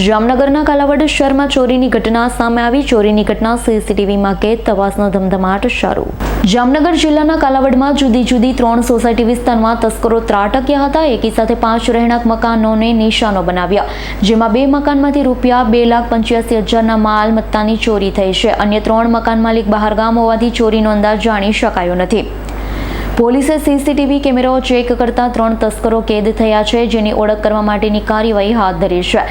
જામનગરના કાલાવડ શહેરમાં ચોરીની ઘટના સામે આવી. ચોરીની ઘટના સીસીટીવીમાં કેદ, તપાસનો ધમધમાટ શરૂ. જામનગર જિલ્લાના કાલાવડમાં જુદી જુદી ત્રણ સોસાયટી વિસ્તારમાં તસ્કરો ત્રાટક્યા હતા. એકી સાથે પાંચ રહેણાંક મકાનોને નિશાનો બનાવ્યા. જેમાં બે મકાનમાંથી રૂપિયા બે લાખ પંચ્યાસી હજારના માલ મત્તાની ચોરી થઈ છે. અન્ય ત્રણ મકાન માલિક બહારગામ હોવાથી ચોરીનો અંદાજ જાણી શકાયો નથી. પોલીસે સીસીટીવી કેમેરો ચેક કરતા ત્રણ તસ્કરો કેદ થયા છે, જેની ઓળખ કરવા માટેની કાર્યવાહી હાથ ધરી છે.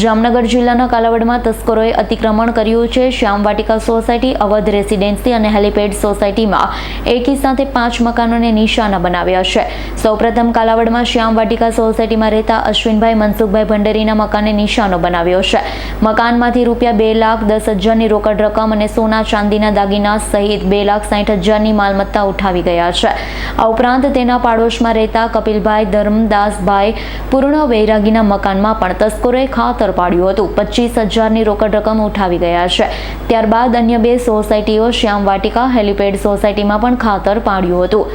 જામનગર જિલ્લાના કાલાવડમાં તસ્કરોએ અતિક્રમણ કર્યું છે. શ્યામ વાટિકા સોસાયટી, અવધ રેસિડેન્સી અને હેલિપેડ સોસાયટીમાં એકી સાથે પાંચ મકાનોને નિશાના બનાવ્યા છે. સૌપ્રથમ કાલાવડમાં શ્યામ વાટિકા સોસાયટીમાં રહેતા અશ્વિનભાઈ, મનસુખભાઈ ભંડેરીના મકાને નિશાનો બનાવ્યો છે. મકાનમાંથી રૂપિયા બે લાખ દસ હજારની રોકડ રકમ અને સોના ચાંદીના દાગીના સહિત બે લાખ સાઠ હજારની માલમત્તા ઉઠાવી ગયા છે. આ ઉપરાંત તેના પાડોશમાં રહેતા કપિલભાઈ ધર્મદાસભાઈ પૂર્ણ વૈરાગીના મકાનમાં પણ તસ્કરોએ ખાતર પાડ્યું હતું. પચીસ હજારની રોકડ રકમ ઉઠાવી ગયા છે. ત્યારબાદ અન્ય બે સોસાયટીઓ શ્યામ વાટિકા હેલિપેડ સોસાયટીમાં પણ ખાતર પાડ્યું હતું.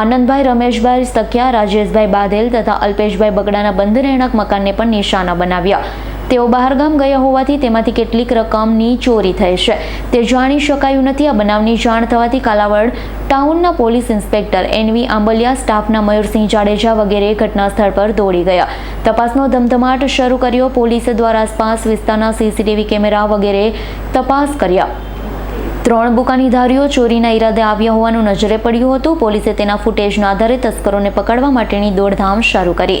આનંદભાઈ, રમેશભાઈ સખિયા, રાજેશભાઈ બાધેલ તથા અલ્પેશભાઈ બગડાના બંધ રહેણાંક મકાનને પણ નિશાના બનાવ્યા. તેઓ બહારગામ ગયા હોવાથી તેમાંથી કેટલીક રકમની ચોરી થઈ છે. તે જાણી શકાયું નથી. આ બનાવની જાણ થવાથી કાલાવડ ટાઉનના પોલીસ ઇન્સ્પેક્ટર એનવી આંબલિયા, સ્ટાફના મયુરસિંહ જાડેજા વગેરે ઘટના સ્થળ પર દોડી ગયા. તપાસનો ધમધમાટ શરૂ કર્યો. પોલીસે દ્વારા આસપાસ વિસ્તારના સીસીટીવી કેમેરા વગેરે તપાસ કર્યા. ત્રણ બુકાનીધારીઓ ચોરીના ઈરાદે આવ્યા હોવાનું નજરે પડ્યું હતું. પોલીસે તેના ફૂટેજના આધારે તસ્કરોને પકડવા માટેની દોડધામ શરૂ કરી.